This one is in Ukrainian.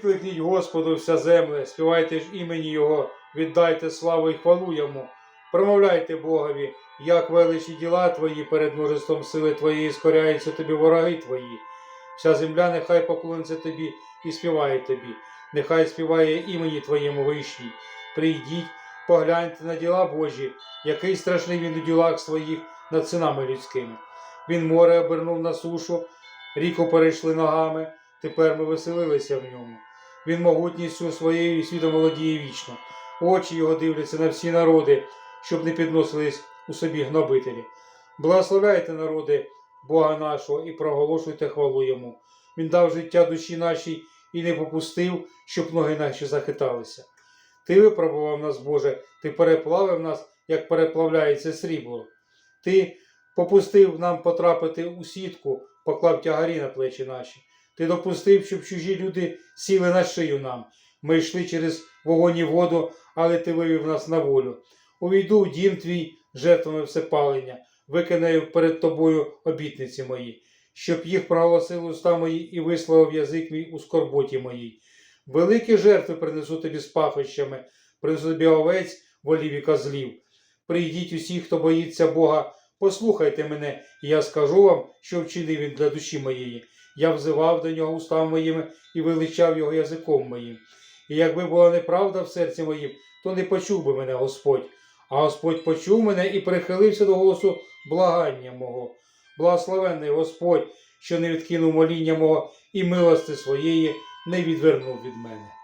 Кликніть Господу вся земле, співайте ж імені Його, віддайте славу і хвалу Йому. Промовляйте Богові, як величі діла Твої перед множеством сили Твоєї скоряються тобі вороги Твої. Вся земля нехай поклониться тобі і співає тобі, нехай співає імені Твоєму вишній. Прийдіть, погляньте на діла Божі, який страшний він у ділах своїх над синами людськими. Він море обернув на сушу, ріку перейшли ногами, тепер ми веселилися в ньому. Він могутністю своєю і світом володіє вічно. Очі його дивляться на всі народи, щоб не підносились у собі гнобителі. Благословляйте народи Бога нашого і проголошуйте хвалу йому. Він дав життя душі нашій і не попустив, щоб ноги наші захиталися. Ти випробував нас, Боже, ти переплавив нас, як переплавляється срібло. Ти попустив нам потрапити у сітку, поклав тягарі на плечі наші. Ти допустив, щоб чужі люди сіли на шию нам. Ми йшли через вогонь і воду, але ти вивів нас на волю. Увійду в дім твій жертвами всепалення, виконаю перед тобою обітниці мої, щоб їх проголосили уста мої і висловив язик мій у скорботі моїй. Великі жертви принесу тобі з пахощами, принесу тобі овець, волів і козлів. Прийдіть усі, хто боїться Бога, послухайте мене, і я скажу вам, що вчинив він для душі моєї. Я взивав до нього устами моїми і величав його язиком моїм. І якби була неправда в серці моїм, то не почув би мене Господь. А Господь почув мене і прихилився до голосу благання мого. Благословенний Господь, що не відкинув моління мого і милости своєї не відвернув від мене.